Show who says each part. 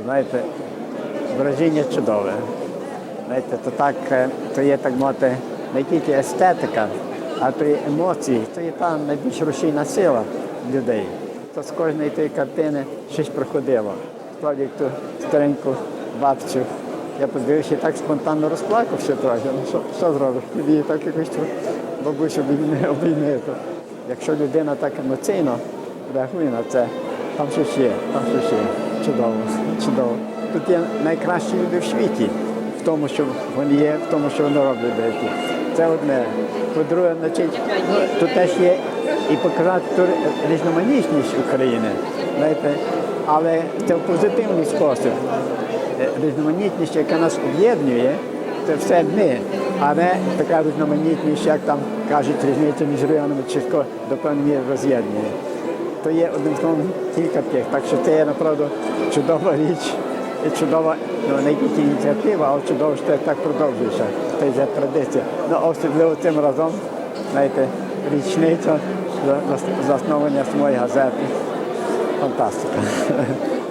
Speaker 1: знаєте, враження чудове. Знаєте, то так, е, то є так мовити, не тільки естетика, а то є емоції, то є та найбільш рушійна сила людей. То з кожної тієї картини щось проходило. Справді ту стареньку бабцю. Я подивився так спонтанно розплакався трохи. Ну що, що зробиш? Тоді так якось бабусю обіймете. Якщо людина так емоційно реагує на це, там щось є, там щось є. Чудово, чудово. Тут є найкращі люди в світі в тому, що вони є, в тому, що вони роблять деякі. Це одне. По-друге, значить, тут теж є і показати ту різноманітність України, знаєте, але це в позитивний спосіб. Е, Різноманітність, яка нас об'єднує, це все ми, а не така різноманітність, як там кажуть, різниця між районами Чесько до певної роз'єднує. То є одним словом кілька тих. Так що це є направду чудова річ і чудова, ну не тільки ініціатива, але чудово, що це так продовжується. Це є традиція. Ну, особливо цим разом, знаєте, річниця за- за- заснування самої газети. Фантастика.